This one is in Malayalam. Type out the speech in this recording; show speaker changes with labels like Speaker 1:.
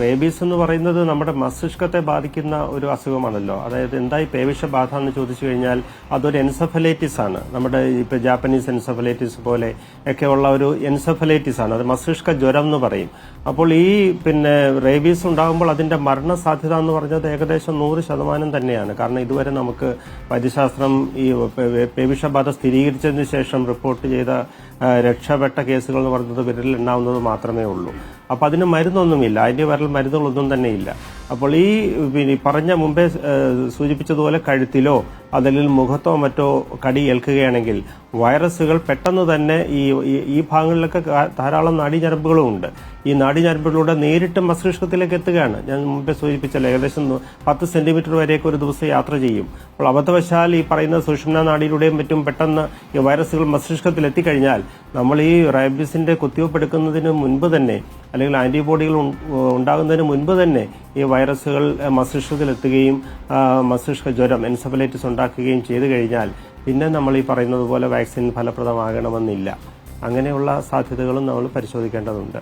Speaker 1: റേബീസ് എന്ന് പറയുന്നത് നമ്മുടെ മസ്തിഷ്കത്തെ ബാധിക്കുന്ന ഒരു അസുഖമാണല്ലോ. അതായത് എന്തായി പേവിഷ ബാധ എന്ന് ചോദിച്ചു കഴിഞ്ഞാൽ അതൊരു എൻസഫലൈറ്റിസ് ആണ്. നമ്മുടെ ഇപ്പൊ ജാപ്പനീസ് എൻസഫലൈറ്റിസ് പോലെ ഒക്കെ ഉള്ള ഒരു എൻസഫലൈറ്റിസ് ആണ്. അത് മസ്തിഷ്ക ജ്വരം എന്ന് പറയും. അപ്പോൾ ഈ പിന്നെ റേബീസ് ഉണ്ടാകുമ്പോൾ അതിന്റെ മരണസാധ്യത എന്ന് പറഞ്ഞത് ഏകദേശം നൂറ് ശതമാനം തന്നെയാണ്. കാരണം ഇതുവരെ നമുക്ക് വൈദ്യശാസ്ത്രം ഈ പേവിഷ പേവിഷബാധ സ്ഥിരീകരിച്ചതിന് ശേഷം റിപ്പോർട്ട് ചെയ്ത രക്ഷപ്പെട്ട കേസുകൾ എന്ന് പറയുന്നത് വിരലിൽ ഉണ്ടാവുന്നത് മാത്രമേ ഉള്ളൂ. അപ്പൊ അതിന് മരുന്നൊന്നുമില്ല. അതിന്റെ വരൽ മരുന്നുകളൊന്നും തന്നെ ഇല്ല അപ്പോൾ ഈ പിന്നെ പറഞ്ഞ മുമ്പേ സൂചിപ്പിച്ചതുപോലെ കഴുത്തിലോ അതല്ലെങ്കിൽ മുഖത്തോ മറ്റോ കടി ഏൽക്കുകയാണെങ്കിൽ വൈറസുകൾ പെട്ടെന്ന് തന്നെ ഈ ഈ- ഭാഗങ്ങളിലൊക്കെ ധാരാളം നാഡീഞരമ്പുകളും ഉണ്ട്. ഈ നാഡീഞരമ്പുകളിലൂടെ നേരിട്ട് മസ്തിഷ്കത്തിലേക്ക് എത്തുകയാണ്. ഞാൻ മുമ്പേ സൂചിപ്പിച്ചല്ലോ ഏകദേശം പത്ത് സെന്റിമീറ്റർ വരെയൊക്കെ ഒരു ദിവസം യാത്ര ചെയ്യും. അപ്പോൾ അബദ്ധവശാൽ ഈ പറയുന്ന സുഷുമ്ന നാടിയിലൂടെയും മറ്റും പെട്ടെന്ന് ഈ വൈറസുകൾ മസ്തിഷ്കത്തിൽ എത്തിക്കഴിഞ്ഞാൽ നമ്മൾ ഈ റയബിസിന്റെ കുത്തിവെപ്പ് എടുക്കുന്നതിന് മുൻപ് തന്നെ അല്ലെങ്കിൽ ആന്റിബോഡികൾ ഉണ്ടാകുന്നതിന് മുൻപ് തന്നെ ഈ വൈറസുകൾ മസ്തിഷ്കത്തിൽ എത്തുകയും മസ്തിഷ്ക ജ്വരം എൻസഫലൈറ്റിസ് ഉണ്ടാക്കുകയും ചെയ്തു കഴിഞ്ഞാൽ പിന്നെ നമ്മൾ ഈ പറയുന്നത് പോലെ വാക്സിൻ ഫലപ്രദമാകണമെന്നില്ല. അങ്ങനെയുള്ള സാധ്യതകളും നമ്മൾ പരിശോധിക്കേണ്ടതുണ്ട്.